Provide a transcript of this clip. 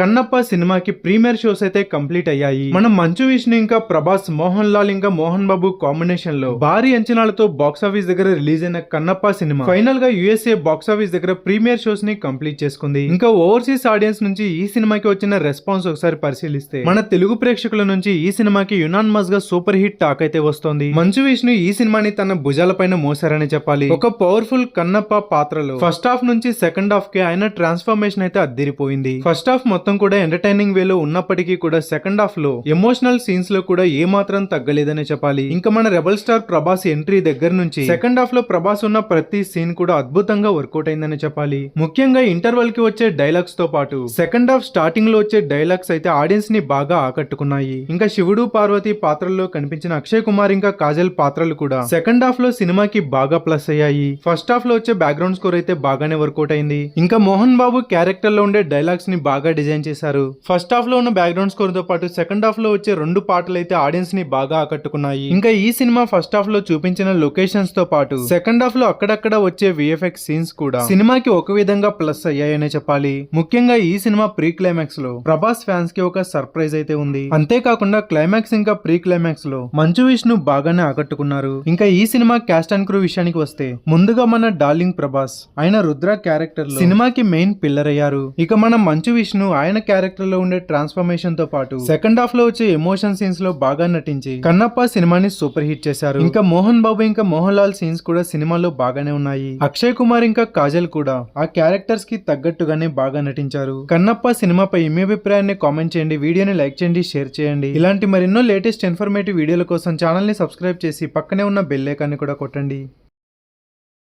కన్నప్ప సినిమాకి premier shows అయితే complete అయ్యాయి. మన మంచు విష్ణు ఇంకా ప్రభాస్ మోహన్ లాల్ ఇంకా మోహన్ బాబు కాంబినేషన్లో భారీ అంచనాలతో బాక్స్ ఆఫీస్ దగ్గర రిలీజ్ అయిన కన్నప్ప సినిమా. ఫైనల్గా యుఎస్ఏ బాక్స్ ఆఫీస్ దగ్గర ప్రీమియర్ షోస్ని కంప్లీట్ చేసుకుంది. ఇంకా ఓవర్సీస్ ఆడియన్స్ నుంచి ఈ సినిమాకి వచ్చిన రెస్పాన్స్ ఒకసారి పరిశీలిస్తే మన తెలుగు ప్రేక్షకుల నుంచి ఈ సినిమాకి యునాన్మస్గా సూపర్ హిట్ టాక్ అయితే వస్తోంది. మంచు విష్ణు ఈ సినిమాని తన భుజాలపైన మోసారని చెప్పాలి. ఒక పవర్ఫుల్ కన్నప్ప పాత్రలో ఫస్ట్ హాఫ్ నుంచి సెకండ్ హాఫ్కి ఆయన ట్రాన్స్ఫర్మేషన్ అయితే అద్దిరిపోయింది. ఫస్ట్ హాఫ్ మొత్తం మొత్తం కూడా ఎంటర్టైనింగ్ వేలో ఉన్నప్పటికీ కూడా సెకండ్ హాఫ్లో ఎమోషనల్ సీన్స్లో కూడా ఏ మాత్రం తగ్గలేదనే చెప్పాలి. ఇంకా మన రెబల్ స్టార్ ప్రభాస్ ఎంట్రీ దగ్గర నుంచి సెకండ్ హాఫ్లో ప్రభాస్ ఉన్న ప్రతి సీన్ కూడా అద్భుతంగా వర్కౌట్ అయిందని చెప్పాలి. ముఖ్యంగా ఇంటర్వల్కి వచ్చే డైలాగ్స్తో పాటు సెకండ్ హాఫ్ స్టార్టింగ్లో వచ్చే డైలాగ్స్ అయితే ఆడియన్స్ని బాగా ఆకట్టుకున్నాయి. ఇంకా శివుడు పార్వతి పాత్రల్లో కనిపించిన అక్షయ్ కుమార్ ఇంకా కాజల్ పాత్రలు కూడా సెకండ్ హాఫ్లో సినిమాకి బాగా ప్లస్ అయ్యాయి. ఫస్ట్ హాఫ్లో వచ్చే బ్యాక్గ్రౌండ్ స్కోర్ అయితే బాగానే వర్కౌట్ అయింది. ఇంకా మోహన్ బాబు క్యారెక్టర్లో ఉండే డైలాగ్స్ని బాగా డిజైన్ చేశారు? ఫస్ట్ హాఫ్లో ఉన్న బ్యాక్గ్రౌండ్ స్కోర్తో పాటు సెకండ్ హాఫ్లో వచ్చే రెండు పాటలు అయితే ఆడియన్స్ని బాగా ఆకట్టుకున్నాయి. ఇంకా ఈ సినిమా ఫస్ట్ హాఫ్లో చూపించిన లొకేషన్స్తో పాటు సెకండ్ హాఫ్లో అక్కడక్కడ వచ్చే విఎఫ్ఎక్స్ సీన్స్ కూడా సినిమాకి ఒక విధంగా ప్లస్ అయ్యాయనే చెప్పాలి. ముఖ్యంగా ఈ సినిమా ప్రీ క్లైమాక్స్లో ప్రభాస్ ఫ్యాన్స్కి ఒక సర్ప్రైజ్ అయితే ఉంది. అంతేకాకుండా క్లైమాక్స్ ఇంకా ప్రీ క్లైమాక్స్లో మంచు విష్ణు బాగానే ఆకట్టుకున్నారు. ఇంకా ఈ సినిమా క్యాస్ట్ అండ్ క్రూ విషయానికి వస్తే ముందుగా మన డార్లింగ్ ప్రభాస్ ఆయన రుద్ర క్యారెక్టర్ సినిమాకి మెయిన్ పిల్లర్ అయ్యారు. ఇక మన మంచు విష్ణు ఆయన క్యారెక్టర్లో ఉండే ట్రాన్స్ఫర్మేషన్తో పాటు సెకండ్ హాఫ్లో వచ్చే ఎమోషన్ సీన్స్లో బాగా నటించి కన్నప్ప సినిమాని సూపర్ హిట్ చేశారు. ఇంకా మోహన్ బాబు ఇంకా మోహన్ లాల్ సీన్స్ కూడా సినిమాలో బాగానే ఉన్నాయి. అక్షయ్ కుమార్ ఇంకా కాజల్ కూడా ఆ క్యారెక్టర్స్కి తగ్గట్టుగానే బాగా నటించారు. కన్నప్ప సినిమాపై మీ అభిప్రాయాన్ని కామెంట్ చేయండి వీడియోని లైక్ చేయండి షేర్ చేయండి. ఇలాంటి మరెన్నో లేటెస్ట్ ఇన్ఫర్మేటివ్ వీడియోల కోసం ఛానల్ని సబ్స్క్రైబ్ చేసి పక్కనే ఉన్న బెల్ ఐకాన్ని కూడా కొట్టండి.